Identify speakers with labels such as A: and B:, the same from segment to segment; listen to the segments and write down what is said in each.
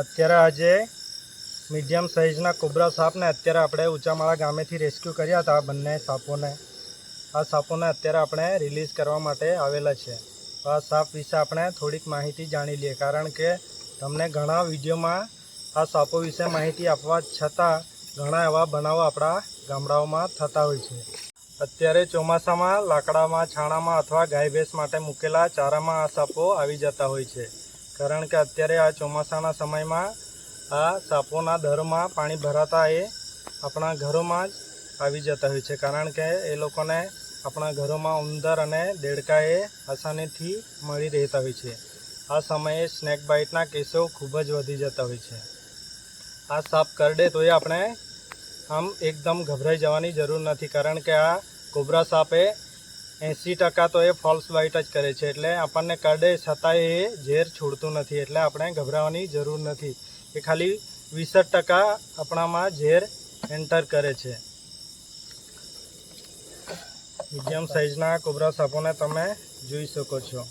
A: અત્યારે આજે medium સાઇઝના cobra સાપને અત્યારે આપણે ઊંચામાળા ગામેથી રેસ્ક્યુ કર્યા હતા આ બંને સાપોને. આ સાપોને અત્યારે આપણે રિલીઝ કરવા માટે આવેલા છે. આ સાપ વિશે આપણે થોડીક માહિતી જાણી લઈએ, કારણ કે તમને ઘણા વિડીયોમાં આ સાપો વિશે માહિતી આપવા છતાં ઘણા એવા બનાવો આપણા ગામડાઓમાં થતા હોય છે. અત્યારે ચોમાસામાં, લાકડામાં, છાણામાં અથવા ગાય ભેંસ માટે મૂકેલા ચારામાં આ સાપો આવી જતા હોય છે. કારણ કે અત્યારે આ ચોમાસાના સમયમાં આ સાપોના દરમાં પાણી ભરાતા એ આપણા ઘરોમાં જ આવી જતા હોય છે. કારણ કે એ લોકોને આપણા ઘરોમાં ઉંદર અને દેડકા એ આસાનીથી મળી રહેતા હોય છે. આ સમયે સ્નેક બાઇટના કેસો ખૂબ જ વધી જતા હોય છે. આ સાપ કરડે તો એ આપણે આમ એકદમ ગભરાઈ જવાની જરૂર નથી. કારણ કે આ કોબરા સાપે એંસી ટકા તો એ ફોલ્સ બાઇટ જ કરે છે એટલે આપણને કરડે છતાંય એ ઝેર છોડતું નથી, એટલે આપણે ગભરાવાની જરૂર નથી. એ ખાલી વીસ ટકા આપણામાં ઝેર એન્ટર કરે છે. મીડિયમ સાઇઝના કોબરા સાપોને તમે જોઈ શકો છો.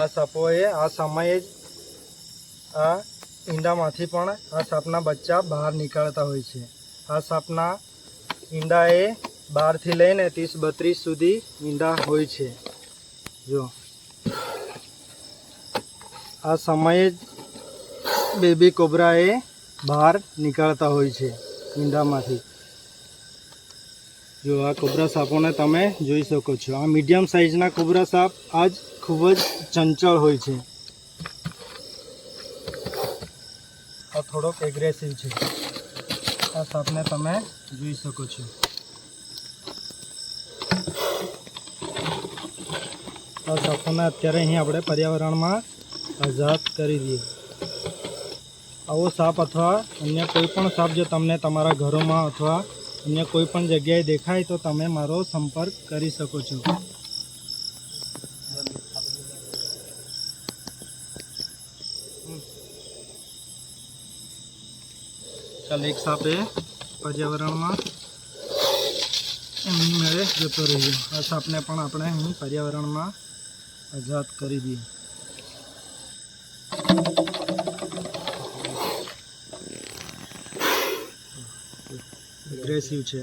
A: આ સાપોએ આ સમયે જ આ ઈંડામાંથી પણ આ સાપના બચ્ચા બહાર નીકળતા હોય છે. આ સાપના ઈંડા એ બારથી લઈને ત્રીસ બત્રીસ સુધી ઈંડા હોય છે. જો. આ સમયે જ બેબી કોબરા એ બહાર નીકળતા હોય છે ઈંડામાંથી. જો આ કોબરા સાપોને તમે જોઈ શકો છો. આ મીડિયમ સાઇઝના કોબરા સાપ આજ ખૂબ જ ચંચળ હોય છે. આ થોડોક એગ્રેસિવ છે. આ સાપને તમે જોઈ શકો છો. આ સાપોને અત્યારે અહીં આપણે પર્યાવરણમાં આઝાદ કરી દઈએ. આવો સાપ અથવા અન્ય કોઈ પણ સાપ જો તમને તમારા ઘરોમાં અથવા અન્ય કોઈ પણ જગ્યાએ દેખાય તો તમે મારો સંપર્ક કરી શકો છો. ચાલ, એક સાપ પર્યાવરણમાં એમની મેળે જતો રહ્યો આ સાપને પણ આપણે અહીં પર્યાવરણમાં આઝાદ કરી દઈએ. એગ્રેસિવ છે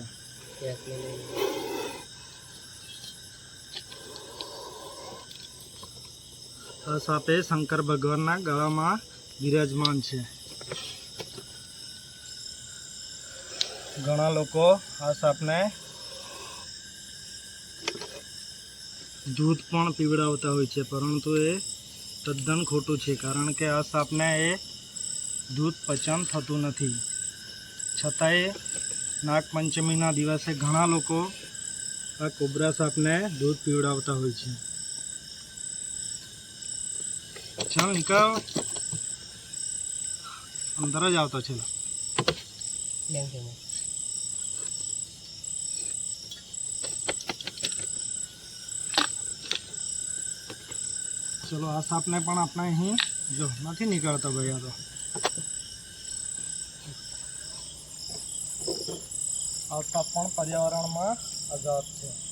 A: આ સાપે શંકર ભગવાનના ગળામાં બિરાજમાન છે. ઘણા લોકો આ સાપને દૂધ પણ પીવડાવતા હોય છે, પરંતુ એ તદ્દન ખોટું છે, કારણ કે આ સાપને એ દૂધ પચન થતું નથી. છતાંય નાગપંચમીના દિવસે ઘણા લોકો આ કોબરા સાપને દૂધ પીવડાવતા હોય છે. ચાલ નિકાલ અંદર જ આવતો છે ચલો આ સાપને પણ આપણે અહીં જો નથી નીકળતો ભાઈ આ તો આ સાપ પણ પર્યાવરણમાં આઝાદ છે